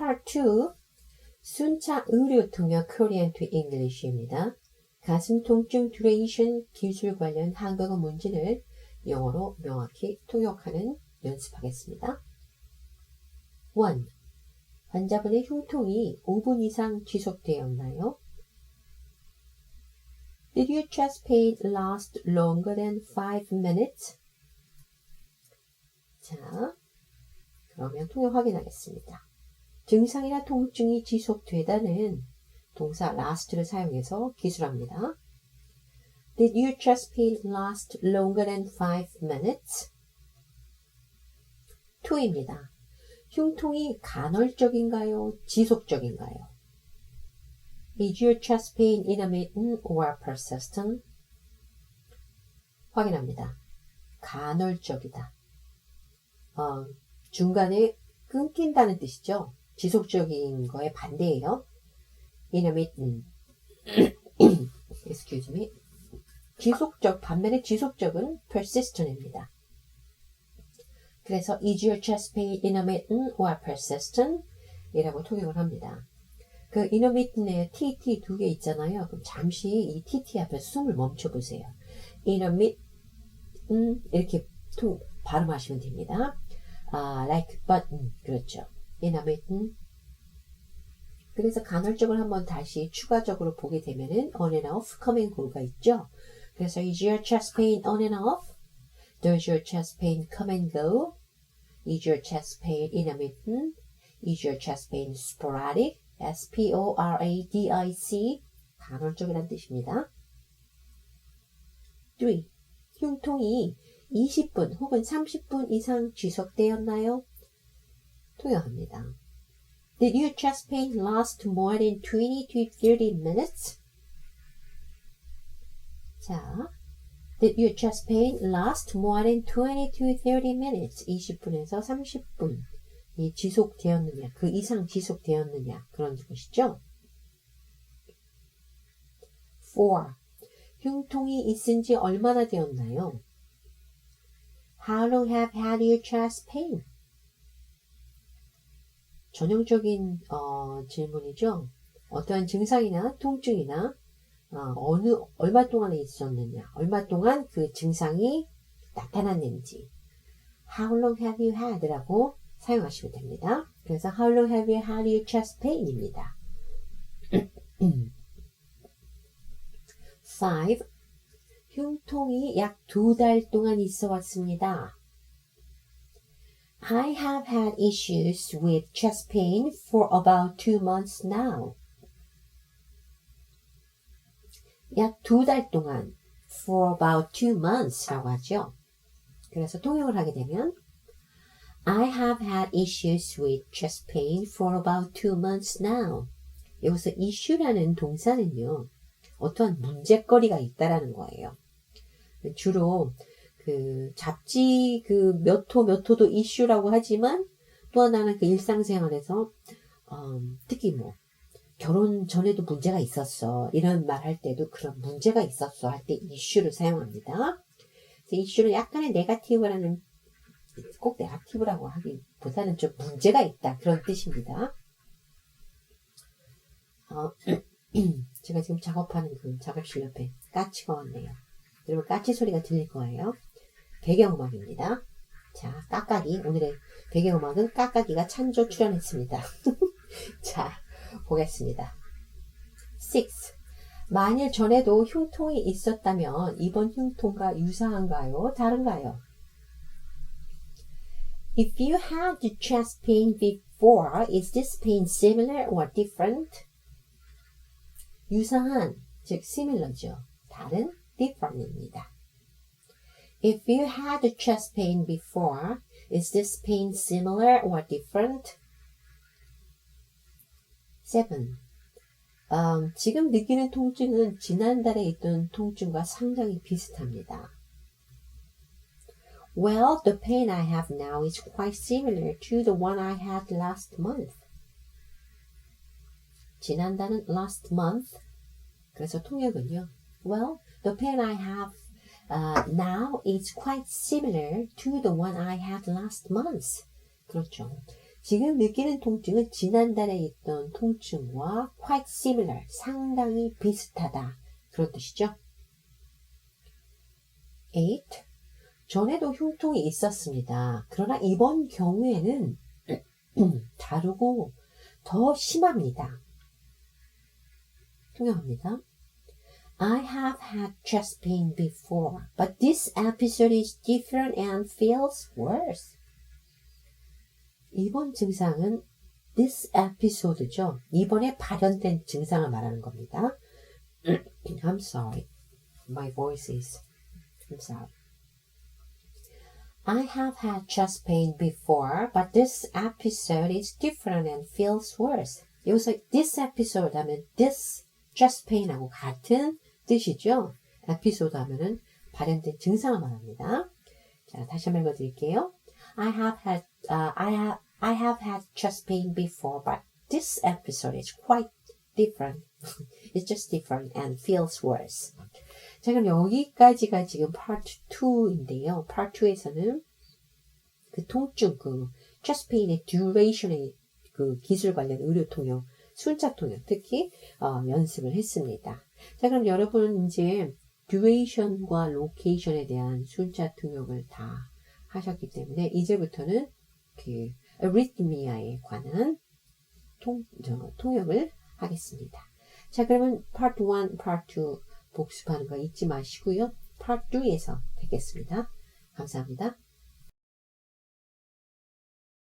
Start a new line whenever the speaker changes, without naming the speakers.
Part 2 순차 의료 통역 Korean to English입니다. 가슴 통증 듀레이션 기술 관련 한국어 문제를 영어로 명확히 통역하는 연습하겠습니다. 1. 환자분의 흉통이 5분 이상 지속되었나요? Did your chest pain last longer than 5 minutes? 자, 그러면 통역 확인하겠습니다. 증상이나 통증이 지속되다는 동사 last를 사용해서 기술합니다. Did your chest pain last longer than 5 minutes? 2입니다. 흉통이 간헐적인가요? 지속적인가요? Is your chest pain intermittent or persistent? 확인합니다. 간헐적이다. 어, 중간에 끊긴다는 뜻이죠. 지속적인 거에 반대예요. intermittent. excuse me. 지속적, 반면에 지속적은 persistent입니다. 그래서 is your chest pain intermittent or persistent? 이라고 통역을 합니다. 그 intermittent에 tt 두 개 있잖아요. 그럼 잠시 이 tt 앞에 숨을 멈춰 보세요. intermittent 이렇게 통, 발음하시면 됩니다. 아, like button 그렇죠. Intermittent 그래서 간헐적을 한번 다시 추가적으로 보게 되면은 on and off, come and go가 있죠. 그래서 is your chest pain on and off? Does your chest pain come and go? Is your chest pain intermittent? Is your chest pain sporadic? S-P-O-R-A-D-I-C 간헐적이란 뜻입니다. 3. 흉통이 20분 혹은 30분 이상 지속되었나요? 통역합니다. Did your chest pain last more than 20 to 30 minutes? 자, Did your chest pain last more than 20 to 30 minutes? 20분에서 30분 이 지속되었느냐, 그 이상 지속되었느냐 그런 것이죠. 4. 흉통이 있은 지 얼마나 되었나요? How long have had your chest pain? 전형적인 어, 질문이죠. 어떠한 증상이나 통증이나 어, 느 얼마 동안에 있었느냐, 얼마 동안 그 증상이 나타났는지. How long have you had?라고 사용하시면 됩니다. 그래서 How long have you had your chest pain?입니다. 5. 흉통이 약 두 달 동안 있어 왔습니다. I have had issues with chest pain for about two months now. 약 두 달 동안 for about two months라고 하죠. 그래서 통역을 하게 되면 I have had issues with chest pain for about two months now. 여기서 issue라는 동사는요. 어떠한 문제거리가 있다라는 거예요. 주로 그 잡지 그 몇 호 몇 호도 이슈라고 하지만 또 하나는 그 일상생활에서 어, 특히 뭐 결혼 전에도 문제가 있었어 이런 말 할 때도 그런 문제가 있었어 할 때 이슈를 사용합니다. 이슈는 약간의 네가티브라는 꼭 네가티브라고 하기보다는 좀 문제가 있다 그런 뜻입니다. 어, 제가 지금 작업하는 그 작업실 옆에 까치가 왔네요. 여러분 까치 소리가 들릴 거예요. 배경음악입니다. 자, 까까기. 오늘의 배경음악은 까까기가 찬조 출연했습니다. 자, 보겠습니다. 6. 만일 전에도 흉통이 있었다면 이번 흉통과 유사한가요? 다른가요? If you had the chest pain before, is this pain similar or different? 유사한, 즉 similar죠. 다른, different입니다. If you had chest pain before, is this pain similar or different? 7. Um, 지금 느끼는 통증은 지난달에 있던 통증과 상당히 비슷합니다. Well, the pain I have now is quite similar to the one I had last month. 지난달은 last month. 그래서 통역은요. Well, the pain I have uh, now it's quite similar to the one I had last month. 그렇죠. 지금 느끼는 통증은 지난달에 있던 통증과 quite similar, 상당히 비슷하다. 그런 뜻이죠. 8. 전에도 흉통이 있었습니다. 그러나 이번 경우에는 다르고 더 심합니다. 통역합니다. I have had chest pain before, but this episode is different and feels worse. 이번 증상은 this episode죠. 이번에 발현된 증상을 말하는 겁니다. I'm sorry. My voice is. I'm sorry. I have had chest pain before, but this episode is different and feels worse. 여기서 this episode 하면 this chest pain하고 같은 뜻이죠. episode 하면은 발현된 증상을 말합니다. 자, 다시 한번 읽어드릴게요. I have had, uh, I have, I have had chest pain before, but this episode is quite different. It's just different and feels worse. 자, 그럼 여기까지가 지금 part 2인데요. part 2에서는 그 통증, 그 chest pain의 duration의 그 기술 관련 의료 통역, 순차 통역 특히 어, 연습을 했습니다. 자, 그럼 여러분 이제 duration과 location에 대한 순차 통역을 다 하셨기 때문에 이제부터는 그 arrhythmia에 관한 통, 저, 통역을 하겠습니다. 자, 그러면 part 1, part 2 복습하는 거 잊지 마시고요. part 2에서 뵙겠습니다. 감사합니다.